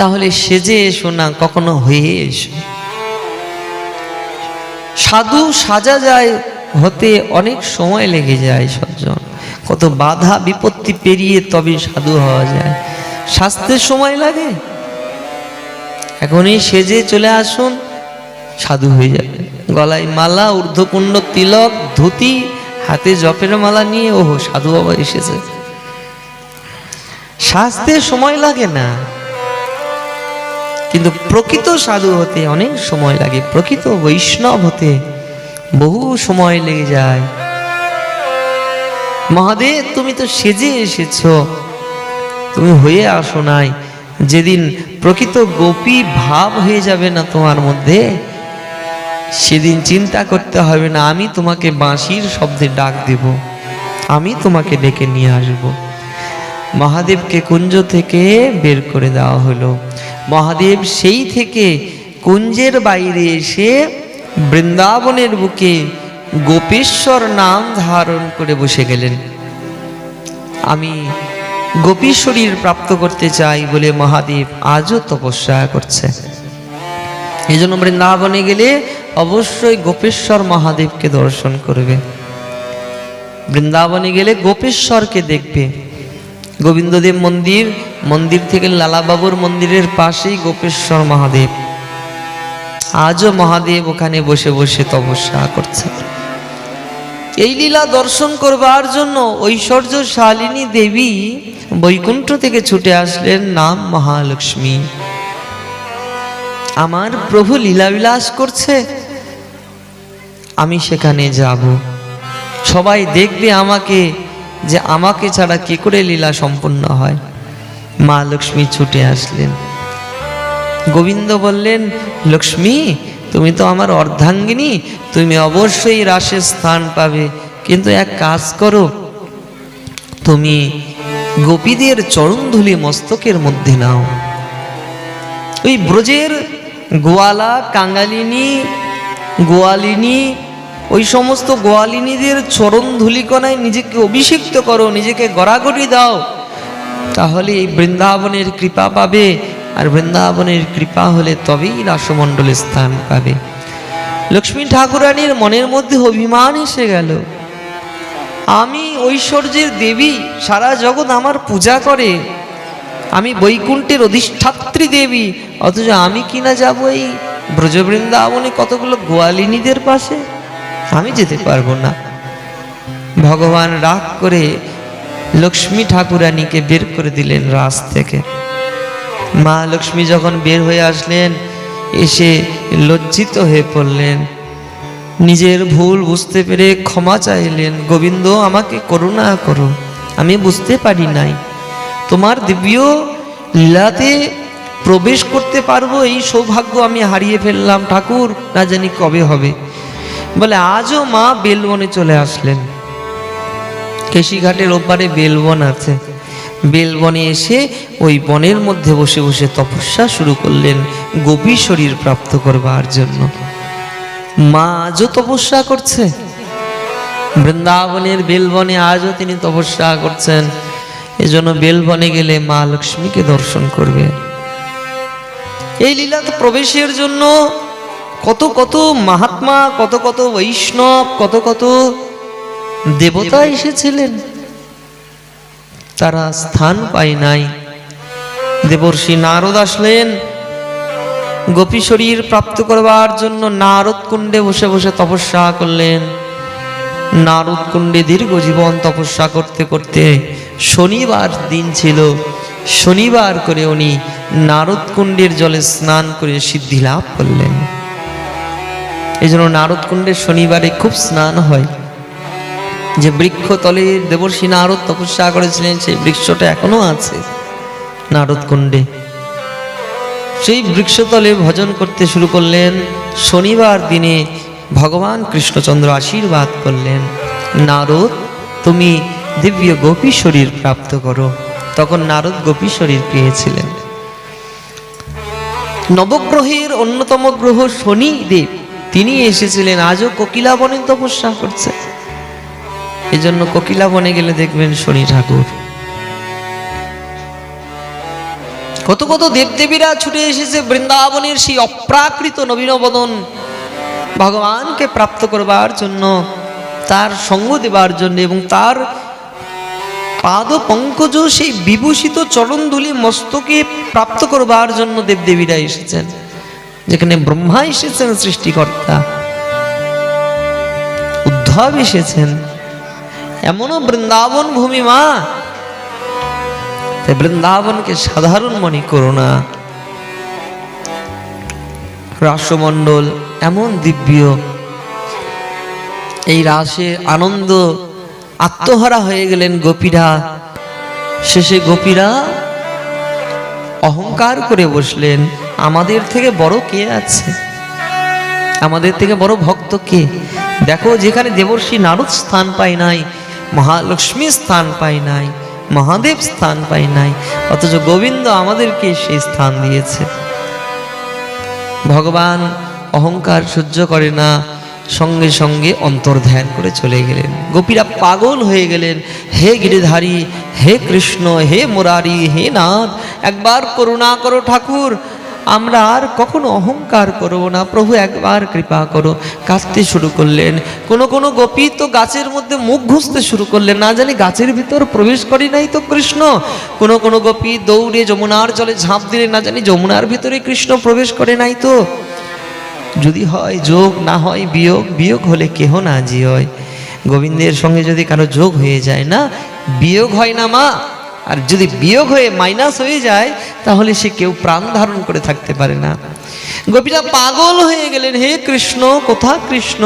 তাহলে সেজে এসো না, কখনো হয়ে এসো। সাধু সাজা যায়, হতে অনেক সময় লেগে যায় সজ্জন। কত বাধা বিপত্তি পেরিয়ে তবে সাধু হওয়া যায়। স্বাস্থ্যের সময় লাগে? এখনই সেজে চলে আসুন, সাধু হয়ে যাবে। গলায় মালা, ঊর্ধ্বপুণ্ড তিলক, ধুতি, হাতে জপের মালা নিয়ে ওহো, সাধু বাবা এসেছে। স্বাস্থ্যের সময় লাগে না। কিন্তু প্রকৃত সাধু হতে অনেক সময় লাগে, প্রকৃত বৈষ্ণব হতে বহু সময় লেগে যায়। মহাদেব, তুমি তো সেজে এসেছ, তুমি হয়ে আসো নাই, যেদিন প্রকৃত গোপী ভাব হয়ে যাবে না তোমার মধ্যে, সেদিন চিন্তা করতে হবে না, আমি তোমাকে বাঁশির শব্দে ডাক দেব, আমি তোমাকে ডেকে নিয়ে আসব। মহাদেবকে কুঞ্জ থেকে বের করে দেওয়া হলো। মহাদেব সেই থেকে কুঞ্জের বাইরে এসে বৃন্দাবনের বুকে গোপেশ্বর নাম ধারণ করে বসে গেলেন। আমি গোপী শরীর প্রাপ্ত করতে চাই বলে মহাদেব আজও তপস্যা করছে। এই জন্য বৃন্দাবনে গেলে অবশ্যই গোপেশ্বর মহাদেবকে দর্শন করবে। বৃন্দাবনে গেলে গোপেশ্বরকে দেখবে। গোবিন্দদেব মন্দির মন্দির থেকে লালাবাবুর মন্দিরের পাশেই গোপেশ্বর মহাদেব। আজও মহাদেব ওখানে বসে বসে তপস্যা করছে। এই লীলা দর্শন করবার জন্য ঐশ্বর্য শালিনী দেবী বৈকুণ্ঠ থেকে ছুটে আসলেন নাম মহালক্ষ্মী। আমার প্রভু লীলাবিলাস করছে, আমি সেখানে যাব। সবাই দেখবে আমাকে যে আমাকে ছাড়া কি করে লীলা সম্পন্ন হয়? মা লক্ষ্মী ছুটে আসলেন। গোবিন্দ বললেন, লক্ষ্মী, তুমি তো আমার অর্ধাঙ্গিনী, তুমি অবশ্যই রাসে স্থান পাবে। কিন্তু এক কাজ করো, তুমি গোপীদের চরণধুলি মস্তকের মধ্যে নাও। ওই ব্রজের গোয়ালা কাঙ্গালিনী গোয়ালিনী ওই সমস্ত গোয়ালিনীদের চরণ ধুলিকণায় নিজেকে অভিষিক্ত করো, নিজেকে গড়াগড়ি দাও। তাহলে এই বৃন্দাবনের কৃপা পাবে, আর বৃন্দাবনের কৃপা হলে তবেই রাসমণ্ডলে স্থান পাবে। লক্ষ্মী ঠাকুরানীর মনের মধ্যে অভিমান এসে গেল। আমি ঐশ্বর্যের দেবী, সারা জগৎ আমার পূজা করে। আমি বৈকুণ্ঠের অধিষ্ঠাত্রী দেবী, অথচ আমি কিনা যাব এই ব্রজবৃন্দাবনে কতগুলো গোয়ালিনীদের পাশে? আমি যেতে পারব না। ভগবান রাগ করে লক্ষ্মী ঠাকুরানীকে বের করে দিলেন রাস থেকে। মা লক্ষ্মী যখন বের হয়ে আসলেন, এসে লজ্জিত হয়ে পড়লেন। নিজের ভুল বুঝতে পেরে ক্ষমা চাইলেন, গোবিন্দ, আমাকে করুণা করো, আমি বুঝতে পারি নাই। তোমার দিব্য লীলাতে প্রবেশ করতে পারব, এই সৌভাগ্য আমি হারিয়ে ফেললাম। ঠাকুর, না জানি কবে হবে। বলে, আজও মা বেলবনে চলে আসলেন। কেশিঘাটের ওপারে বেলবন আছে। বেলবনে এসে ওই বনের মধ্যে বসে বসে তপস্যা শুরু করলেন গোপী শরীর প্রাপ্ত করবার জন্য। মা আজও তপস্যা করছে। বৃন্দাবনের বেলবনে আজও তিনি তপস্যা করছেন। এজন্য বেলবনে গেলে মা লক্ষ্মীকে দর্শন করবে। এই লীলাতে প্রবেশের জন্য কত কত মহাত্মা কত কত বৈষ্ণব কত কত দেবতা এসেছিলেন। তারা স্থান পায় নাই। দেবর্ষি নারদ আসলেন। গোপী শরীর প্রাপ্ত করবার জন্য নারদ কুণ্ডে বসে বসে তপস্যা করলেন। নারদ কুণ্ডে দীর্ঘ জীবন তপস্যা করতে করতে শনিবার দিন ছিল। শনিবার করে উনি নারদ কুণ্ডের জলে স্নান করে সিদ্ধি লাভ করলেন। এই জন্য নারদ কুণ্ডের শনিবারে খুব স্নান হয়। যে বৃক্ষতলে দেবর্ষী নারদ তপস্যা করেছিলেন, সেই বৃক্ষটা এখনও আছে নারদ কুণ্ডে সেই বৃক্ষতলে ভজন করতে শুরু করলেন। শনিবার দিনে ভগবান কৃষ্ণচন্দ্র আশীর্বাদ করলেন, নারদ, তুমি দিব্য গোপী শরীর প্রাপ্ত করো। তখন নারদ গোপী শরীর পেয়েছিলেন। নবগ্রহের অন্যতম গ্রহ শনি দেব তিনি এসেছিলেন, আজও কোকিলা বনে তপস্যা করছে। এই জন্য কোকিলা বনে গেলে দেখবেন শনি ঠাকুর। কত কত দেবদেবীরা ছুটে এসেছে, বৃন্দাবনের সেই অপ্রাকৃত নবীনবদন ভগবানকে প্রাপ্ত করবার জন্য, তার সঙ্গ দেবার জন্য এবং তার পাদ পঙ্কজ সেই বিভূষিত চরণধুলি মস্তকে প্রাপ্ত করবার জন্য দেবদেবীরা এসেছেন। যেখানে ব্রহ্মা এসেছেন, সৃষ্টিকর্তা। উদ্ধব এসেছেন। এমনও বৃন্দাবন ভূমি মা। তাই বৃন্দাবনকে সাধারণ মনে করো না। রাসমণ্ডল এমন দিব্য। এই রাসে আনন্দ, আত্মহারা হয়ে গেলেন গোপীরা। শেষে গোপীরা অহংকার করে বসলেন। আমাদের থেকে বড় কে আছে? আমাদের থেকে বড় ভক্ত কে? দেখো, যেখানে দেবর্ষী নারদ স্থান পায় নাই, মহালক্ষ্মী স্থান পায় নাই, মহাদেব স্থান পায় নাই, অথচ গোবিন্দ আমাদেরকে সেই স্থান দিয়েছে। ভগবান অহংকার সহ্য করে না, সঙ্গে সঙ্গে অন্তর্ধ্যান করে চলে গেলেন। গোপীরা পাগল হয়ে গেলেন। হে গিরিধারী, হে কৃষ্ণ, হে মুরারি, হে নাথ, একবার করুণা করো ঠাকুর আমরা আর কখনো অহংকার করব না। প্রভু একবার কৃপা করো। কাঁদতে শুরু করলেন। কোনো কোনো গোপী তো গাছের মধ্যে মুখ ঘুষতে শুরু করলেন। না জানি গাছের ভিতর প্রবেশ করি নাই তো কৃষ্ণ। কোনো কোনো গোপী দৌড়ে যমুনার জলে ঝাঁপ দিলে না জানি যমুনার ভিতরে কৃষ্ণ প্রবেশ করে নাই তো। যদি হয় যোগ, না হয় বিয়োগ বিয়োগ হলে কেহ না জি হয় গোবিন্দের সঙ্গে যদি কারও যোগ হয়ে যায় না, বিয়োগ হয় না মা। আর যদি বিয়োগ হয়ে মাইনাস হয়ে যায়, তাহলে সে কেউ প্রাণ ধারণ করে থাকতে পারে না। গোপীরা পাগল হয়ে গেলেন, হে কৃষ্ণ, কোথা কৃষ্ণ?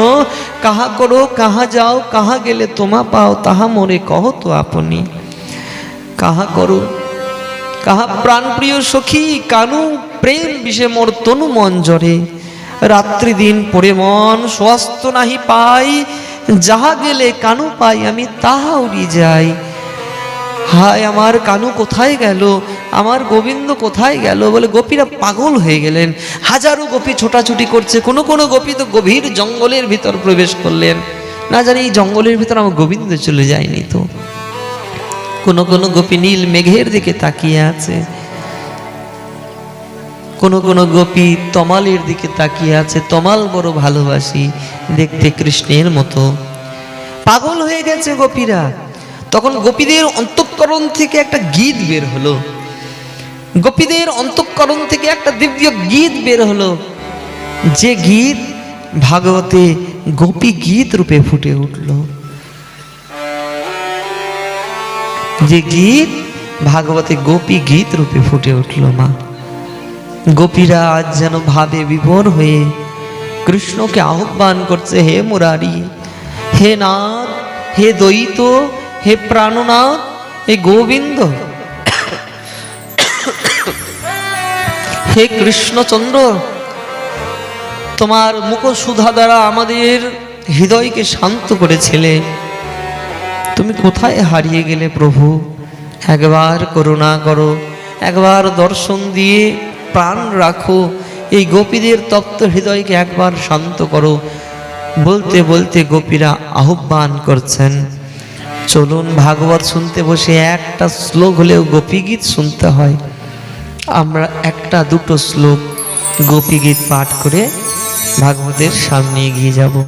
কাহা করো, কাহা যাও, কাহা গেলে তোমা পাও, তাহা মোরে কহ তো আপনি। কাহা করো, কাহা প্রাণপ্রিয় সখী, কানু প্রেম বিষে মোর তনু মন জরে। রাত্রি দিন পড়ে মন স্বাস্থ্য নাহি পাই, যাহা গেলে কানু পাই, আমি তাহা উড়ি যাই। হায় আমার কানু কোথায় গেল? আমার গোবিন্দ কোথায় গেল? বলে গোপীরা পাগল হয়ে গেলেন। হাজারো গোপী ছোটাছুটি করছে। কোনো কোনো গোপী তো গভীর জঙ্গলের ভিতর প্রবেশ করলেন। না জানি এই জঙ্গলের ভিতর আমার গোবিন্দ চলে যায়নি তো। কোনো কোনো গোপী নীল মেঘের দিকে তাকিয়ে আছে। কোনো কোনো গোপী তমালের দিকে তাকিয়ে আছে। তমাল বড় ভালোবাসি দেখতে কৃষ্ণের মতো। পাগল হয়ে গেছে গোপীরা। তখন গোপীদের অন্তঃকরণ থেকে একটা গীত বের হলো। গোপীদের অন্তঃকরণ থেকে একটা দিব্য গীত বের হলো। যে গীত ভাগবতে গোপী গীত রূপে ফুটে উঠল। যে গীত ভাগবতে গোপী গীত রূপে ফুটে উঠল, মা। গোপীরা আজ যেন ভাবে বিভোর হয়ে কৃষ্ণকে আহ্বান করছে, হে মুরারি, হে নাথ, হে দ্বৈত হে প্রাণনাথ, হে গোবিন্দ। হে কৃষ্ণচন্দ্র, তোমার মুখসুধা দ্বারা আমাদের হৃদয়কে শান্ত করেছিলে। তুমি কোথায় হারিয়ে গেলে প্রভু? একবার করুণা করো, একবার দর্শন দিয়ে প্রাণ রাখো, এই গোপীদের তপ্ত হৃদয়কে একবার শান্ত করো। বলতে বলতে গোপীরা আহ্বান করছেন চলুন ভাগবত শুনতে বসে একটা শ্লোক হলেও গোপী গীত শুনতে হয়। আমরা একটা দুটো শ্লোক গোপী গীত পাঠ করে ভাগবতের সামনে এগিয়ে যাব।